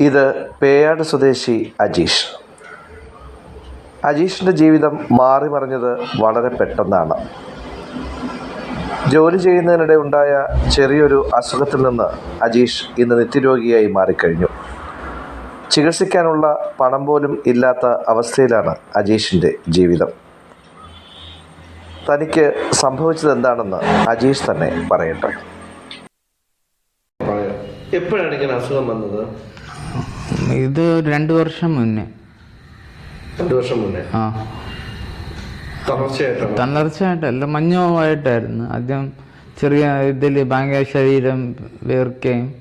ഇത് പേയാട് സ്വദേശി അജീഷ്. അജീഷിന്റെ ജീവിതം മാറി മറിഞ്ഞത് വളരെ പെട്ടെന്നാണ്. ജോലി ചെയ്യുന്നതിനിടെ ഉണ്ടായ ചെറിയൊരു അസുഖത്തിൽ നിന്ന് അജീഷ് ഇന്ന് നിത്യരോഗിയായി മാറിക്കഴിഞ്ഞു. ചികിത്സിക്കാനുള്ള പണം പോലും ഇല്ലാത്ത അവസ്ഥയിലാണ് അജീഷിന്റെ ജീവിതം. തനിക്ക് സംഭവിച്ചത് എന്താണെന്ന് അജീഷ് തന്നെ പറയട്ടെ. എപ്പോഴാണ് ഇങ്ങനെ അസുഖം വന്നത്? ഇത് രണ്ട് വർഷം മുന്നേ. രണ്ടു വർഷം മുന്നേ? ആ. തളർച്ചയായിട്ടല്ല മഞ്ഞുമായിട്ടായിരുന്നു ആദ്യം ചെറിയ ഇതിൽ ഭയങ്കര ശരീരം വേർക്കുകയും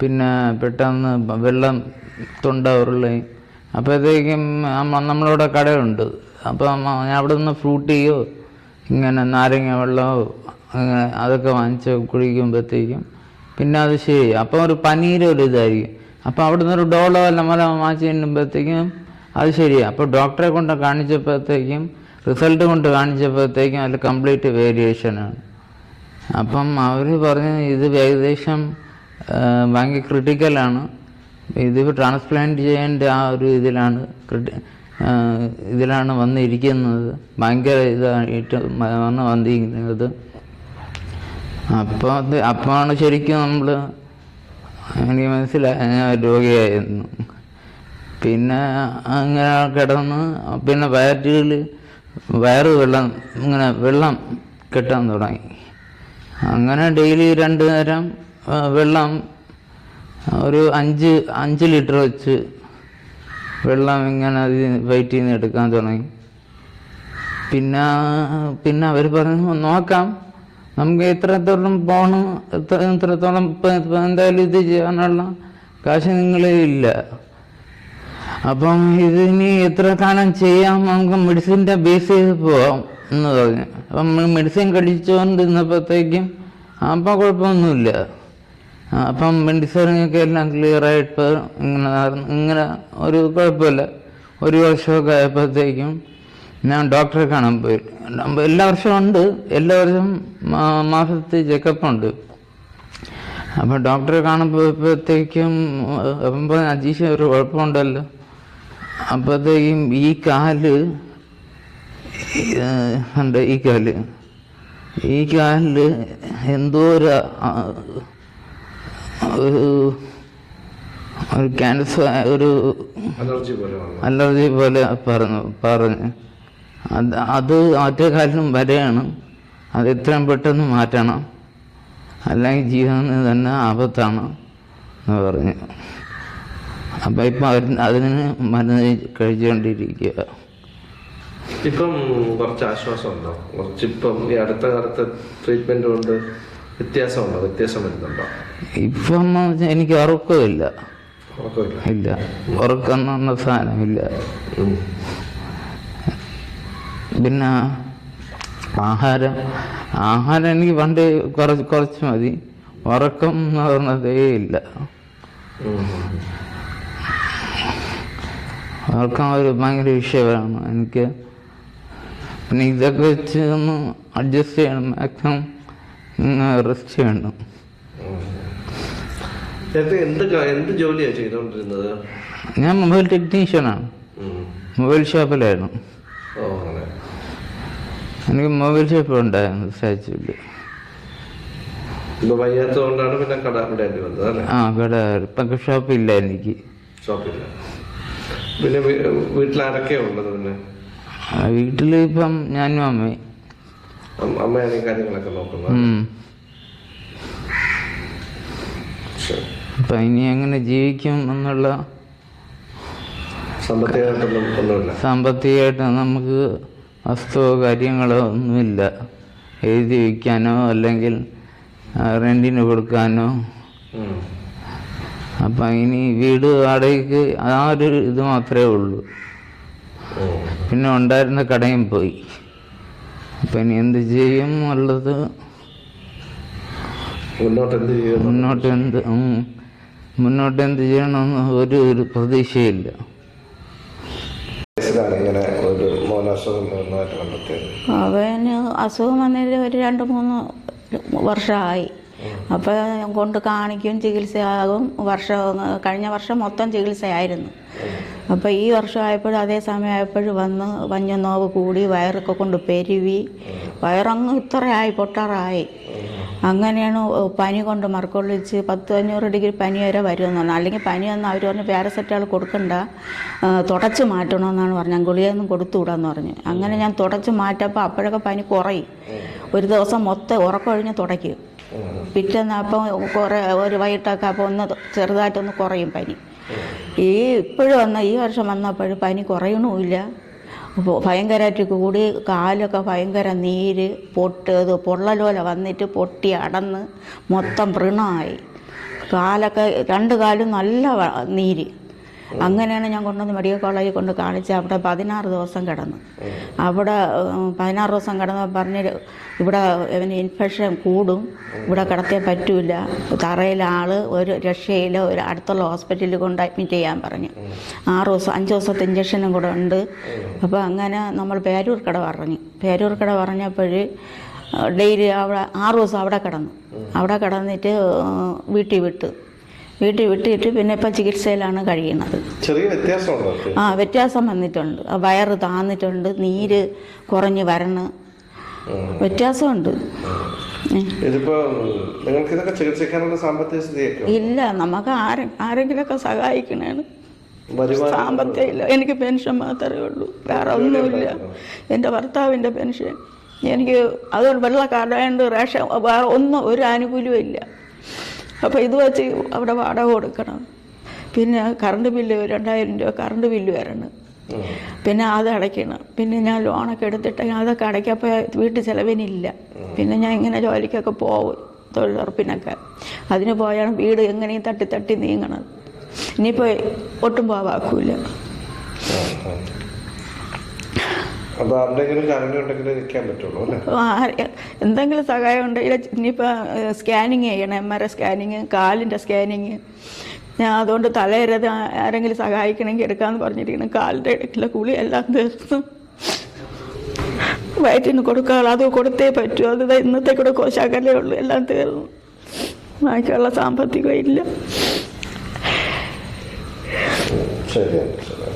പിന്നെ പെട്ടെന്ന് വെള്ളം തൊണ്ട ഉരുളുകയും. അപ്പോഴത്തേക്കും നമ്മളിവിടെ കടയുണ്ട്. അപ്പം ഞാൻ അവിടെ നിന്ന് ഫ്രൂട്ടിയോ ഇങ്ങനെ നാരങ്ങ വെള്ളമോ? അങ്ങനെ അതൊക്കെ വാങ്ങിച്ച് കുടിക്കുമ്പോഴത്തേക്കും. പിന്നെ അത് ശരി. അപ്പം ഒരു പനീരൊരു ഇതായിരിക്കും അപ്പം അവിടുന്ന് ഒരു ഡോളോ അല്ല മല വാങ്ങിച്ച് തിന്നുമ്പോഴത്തേക്കും അത് ശരിയാണ് അപ്പോൾ ഡോക്ടറെ കൊണ്ട് കാണിച്ചപ്പോഴത്തേക്കും റിസൾട്ട് കൊണ്ട് കാണിച്ചപ്പോഴത്തേക്കും അതിൽ കംപ്ലീറ്റ് വേരിയേഷനാണ് അപ്പം അവർ പറഞ്ഞു ഇത് ഏകദേശം ഭയങ്കര ക്രിട്ടിക്കലാണ് ഇത് ട്രാൻസ്പ്ലാന്റ് ചെയ്യേണ്ട ആ ഒരു ഇതിലാണ് ഇതിലാണ് വന്നിരിക്കുന്നത്. ഭയങ്കര ഇതായിട്ട് വന്ന് വന്നിരിക്കുന്നത്. അപ്പോൾ അപ്പോഴാണ് ശരിക്കും നമ്മൾ എനിക്ക് മനസ്സിലായി ഞാൻ രോഗിയായിരുന്നു. പിന്നെ അങ്ങനെ കിടന്ന് പിന്നെ വയറ്റിൽ വയറ് വെള്ളം ഇങ്ങനെ വെള്ളം കിട്ടാൻ തുടങ്ങി. അങ്ങനെ ഡെയിലി രണ്ട് നേരം വെള്ളം ഒരു അഞ്ച് അഞ്ച് ലിറ്റർ വെച്ച് വെള്ളം ഇങ്ങനെ വയറ്റിൽ നിന്ന് എടുക്കാൻ തുടങ്ങി. പിന്നെ പിന്നെ അവർ പറഞ്ഞു നോക്കാം നമുക്ക് എത്രത്തോളം പോകണം എത്ര എത്രത്തോളം ഇപ്പം എന്തായാലും ഇത് ചെയ്യാനുള്ള കാശ് നിങ്ങളെ ഇല്ല. അപ്പം ഇതിനി എത്ര കാലം ചെയ്യാം? നമുക്ക് മെഡിസിന്റെ ബേസ് ചെയ്ത് പോവാം എന്ന് പറഞ്ഞു. അപ്പം മെഡിസിൻ കഴിച്ചുകൊണ്ടിരുന്നപ്പോഴത്തേക്കും അപ്പം കുഴപ്പമൊന്നുമില്ല. അപ്പം മെഡിസിനൊക്കെ എല്ലാം ക്ലിയറായിട്ട് ഇങ്ങനെ ഇങ്ങനെ ഒരു കുഴപ്പമില്ല. ഒരു വർഷമൊക്കെ ആയപ്പോഴത്തേക്കും ഞാൻ ഡോക്ടറെ കാണാൻ പോയി. എല്ലാ വർഷവും ഉണ്ട്. എല്ലാ വർഷവും മാസത്തിൽ ചെക്കപ്പ് ഉണ്ട് അപ്പം ഡോക്ടറെ കാണുമ്പോഴത്തേക്കും അപ്പോൾ അപ്പം അജീഷ് ഒരു കുഴപ്പമുണ്ടല്ലോ. അപ്പോഴത്തേക്കും ഈ കാൽ ഉണ്ട് ഈ കാൽ ഈ കാലിൽ എന്തോ ഒരു ഒരു ക്യാൻസർ ഒരു അലർജി പോലെ പറഞ്ഞു പറഞ്ഞു. അത് അത് കാലം വരെയാണ്. അത് എത്രയും പെട്ടെന്ന് മാറ്റണം. അല്ലെങ്കിൽ ജീവന് തന്നെ ആപത്താണ് എന്ന് പറഞ്ഞു. അപ്പം ഇപ്പം അവർ അതിന് മരുന്ന് കഴിച്ചുകൊണ്ടിരിക്കുക. ഇപ്പം കുറച്ച് ആശ്വാസം ഉണ്ടോ കുറച്ചിപ്പം ഈ അടുത്ത കാലത്ത് ട്രീറ്റ്മെന്റ് കൊണ്ട് വ്യത്യാസമുണ്ടോ? വ്യത്യാസം വരുന്നുണ്ടോ? ഇപ്പം എനിക്ക് ഉറക്കമില്ല. ഉറക്കമില്ല. ഇല്ല. ഉറക്കം എന്ന് പറഞ്ഞ സാധനമില്ല. പിന്നെ ആഹാരം ആഹാരം എനിക്ക് പണ്ട് കുറച്ച് കുറച്ച് മതി. ഉറക്കം എന്ന് പറഞ്ഞതേ ഇല്ല. ഉറക്കം ഒരു ഭയങ്കര വിഷയമാണ്. എനിക്ക് പിന്നെ ഇതൊക്കെ വെച്ച് ഒന്ന് അഡ്ജസ്റ്റ് ചെയ്യണം. മാക്സിമം റെസ്റ്റ് ചെയ്യണം. എന്ത് ജോലിയാണ് ചെയ്തുകൊണ്ടിരുന്നത് ഞാൻ മൊബൈൽ ടെക്നീഷ്യനാണ്. മൊബൈൽ ഷോപ്പിലായിരുന്നു എനിക്ക് മൊബൈൽ ഷോപ്പ് ഉണ്ടായിരുന്നു ഇപ്പൊ വയ്യാത്തതുകൊണ്ടാണ് പിന്നെ കട വിടേണ്ടി വന്നത് അല്ലേ? ആ കട ഇപ്പം ഷോപ്പില്ല എനിക്ക്. ഷോപ്പില്ല പിന്നെ വീ- വീട്ടിലാരൊക്കെയാ ഉള്ളത് പിന്നെ? വീട്ടിൽ ഇപ്പം ഞാനും അമ്മയും. അമ്മ- അമ്മയാണ് കാര്യങ്ങളൊക്കെ നോക്കുന്നത്. അപ്പം ഇനി എങ്ങനെ ജീവിക്കും എന്നുള്ള സാമ്പത്തികമായിട്ടൊന്നും സാമ്പത്തികമായിട്ട് നമുക്ക് വസ്തുവോ കാര്യങ്ങളോ ഒന്നുമില്ല. എഴുതി വയ്ക്കാനോ അല്ലെങ്കിൽ റെന്റിന് റെന്റിന് കൊടുക്കാനോ. അപ്പം ഇനി വീട് വാടകയ്ക്ക് ആ ഒരു ഇത് മാത്രമേ ഉള്ളൂ. പിന്നെ ഉണ്ടായിരുന്ന കടയും പോയി. അപ്പം ഇനി എന്ത് ചെയ്യും ഉള്ളത്? മുന്നോട്ട് എന്ത് മുന്നോട്ട് എന്ത് ചെയ്യണമെന്ന് ഒരു ഒരു പ്രതീക്ഷയില്ല. ഇങ്ങനെ ഒരു അസുഖം കണ്ടെത്തിയത്. അവന് അസുഖം വന്നതിൽ ഒരു രണ്ട് മൂന്ന് വർഷമായി. അപ്പോൾ കൊണ്ട് കാണിക്കും ചികിത്സയാകും വർഷം കഴിഞ്ഞ വർഷം മൊത്തം ചികിത്സയായിരുന്നു. അപ്പോൾ ഈ വർഷം ആയപ്പോഴും അതേ സമയമായപ്പോഴും വന്ന് മഞ്ഞനോവ് കൂടി വയറൊക്കെ കൊണ്ട് പെരുവി. വയറങ്ങ് ഇത്രയായി പൊട്ടാറായി. അങ്ങനെയാണ് പനി കൊണ്ട് മറക്കൊള്ളിച്ച് പത്ത് അഞ്ഞൂറ് ഡിഗ്രി പനി വരെ വരുമെന്ന് പറഞ്ഞു. അല്ലെങ്കിൽ പനി വന്നാൽ അവർ പറഞ്ഞു പാരസെറ്റാൾ കൊടുക്കണ്ട തുടച്ച് മാറ്റണമെന്നാണ് പറഞ്ഞത് ഗുളികയൊന്നും കൊടുത്തുവിടാന്ന് പറഞ്ഞു. അങ്ങനെ ഞാൻ തുടച്ച് മാറ്റപ്പോൾ അപ്പോഴൊക്കെ പനി കുറയും. ഒരു ദിവസം മൊത്തം ഉറക്കമൊഴിഞ്ഞ് തുടയ്ക്കും. പിറ്റേന്ന് അപ്പം കുറേ ഒരു വൈകിട്ടൊക്കെ അപ്പോൾ ഒന്ന് ചെറുതായിട്ടൊന്ന് കുറയും പനി. ഈ ഇപ്പോഴും വന്ന ഈ വർഷം വന്നപ്പോഴും പനി കുറയണമില്ല ഭയങ്കരമായിട്ട് കൂടി കാലൊക്കെ ഭയങ്കര നീര് പൊട്ട് ഇത് പൊള്ളലോല വന്നിട്ട് പൊട്ടി അടന്ന് മൊത്തം വൃണമായി കാലൊക്കെ രണ്ട് കാലും നല്ല നീര്. അങ്ങനെയാണ് ഞാൻ കൊണ്ടുവന്ന് മെഡിക്കൽ കോളേജിൽ കൊണ്ട് കാണിച്ച് അവിടെ പതിനാറ് ദിവസം കിടന്നു. അവിടെ പതിനാറ് ദിവസം കിടന്ന് പറഞ്ഞ് ഇവിടെ ഇവന് ഇൻഫെക്ഷൻ കൂടും. ഇവിടെ കിടത്തേ പറ്റൂല. തറയിൽ ആൾ ഒരു രക്ഷയില്ല. ഒരു അടുത്തുള്ള ഹോസ്പിറ്റലിൽ കൊണ്ട് അഡ്മിറ്റ് ചെയ്യാൻ പറഞ്ഞു. ആറ് ദിവസം അഞ്ച് ദിവസത്തെ ഇഞ്ചക്ഷനും കൂടെ ഉണ്ട്. അപ്പോൾ അങ്ങനെ നമ്മൾ പേരൂർക്കട പറഞ്ഞു. പേരൂർക്കട പറഞ്ഞപ്പോൾ ഡെയിലി അവിടെ ആറ് ദിവസം അവിടെ കിടന്നു. അവിടെ കിടന്നിട്ട് വീട്ടിൽ വിട്ടു. വീട്ടിൽ വിട്ടിട്ട് പിന്നെ ഇപ്പം ചികിത്സയിലാണ് കഴിയുന്നത്. ചെറിയ വ്യത്യാസമുണ്ട് ആ വ്യത്യാസം വന്നിട്ടുണ്ട്. വയറ് താന്നിട്ടുണ്ട് നീര് കുറഞ്ഞ് വരണ്. വ്യത്യാസമുണ്ട്. ഇല്ല നമുക്ക് ആരെ ആരെങ്കിലുമൊക്കെ സഹായിക്കണേണ്. സാമ്പത്തിക സാമ്പത്തികം ഇല്ല എനിക്ക് പെൻഷൻ മാത്രമേ ഉള്ളൂ. വേറെ ഒന്നുമില്ല. എന്റെ ഭർത്താവിന്റെ പെൻഷൻ. എനിക്ക് അതുകൊണ്ട് വെള്ള കാർഡായതുകൊണ്ട് റേഷൻ വേറെ ഒന്നും ഒരു ആനുകൂല്യവും ഇല്ല. അപ്പോൾ ഇത് വെച്ച് അവിടെ വാടക കൊടുക്കണം. പിന്നെ കറണ്ട് ബില്ല് രണ്ടായിരം രൂപ കറണ്ട് ബില്ല് വരണം. പിന്നെ അത് അടയ്ക്കണം. പിന്നെ ഞാൻ ലോണൊക്കെ എടുത്തിട്ട് അതൊക്കെ അടയ്ക്കപ്പോൾ വീട്ടിൽ ചിലവിനില്ല. പിന്നെ ഞാൻ ഇങ്ങനെ ജോലിക്കൊക്കെ പോകും തൊഴിലുറപ്പിനൊക്കെ. അതിന് പോയാണ് വീട് എങ്ങനെയും തട്ടി തട്ടി നീങ്ങണത്. ഇനിയിപ്പോൾ ഒട്ടും പോവാക്കൂല. അപ്പൊ ആരുടെങ്കിലും കാരണം ഉണ്ടെങ്കിൽ നിൽക്കാൻ പറ്റുള്ളൂ അല്ലേ? എന്തെങ്കിലും സഹായം ഉണ്ടെങ്കിൽ ഇനിയിപ്പോൾ സ്കാനിങ് ചെയ്യണം എം ആർ ഐ സ്കാനിങ് കാലിന്റെ സ്കാനിങ് ഞാൻ അതുകൊണ്ട് തലയരത് ആരെങ്കിലും സഹായിക്കണമെങ്കിൽ എടുക്കാന്ന് പറഞ്ഞിരിക്കണം കാലിന്റെ ഇടയ്ക്കുള്ള കുളി എല്ലാം തീർന്നു. വയറ്റിന് കൊടുക്കാറ് അത് കൊടുത്തേ പറ്റൂ. അത് ഇന്നത്തെ കൂടെ കോശാക്കല്ലേ ഉള്ളൂ എല്ലാം തീർന്നു. ബാക്കിയുള്ള സാമ്പത്തികം ഇല്ല. ശരി ശരിയാണ്.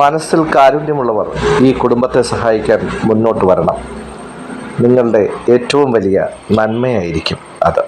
മനസ്സിൽ കാരുണ്യമുള്ളവർ ഈ കുടുംബത്തെ സഹായിക്കാൻ മുന്നോട്ട് വരണം. നിങ്ങളുടെ ഏറ്റവും വലിയ നന്മയായിരിക്കും അത്.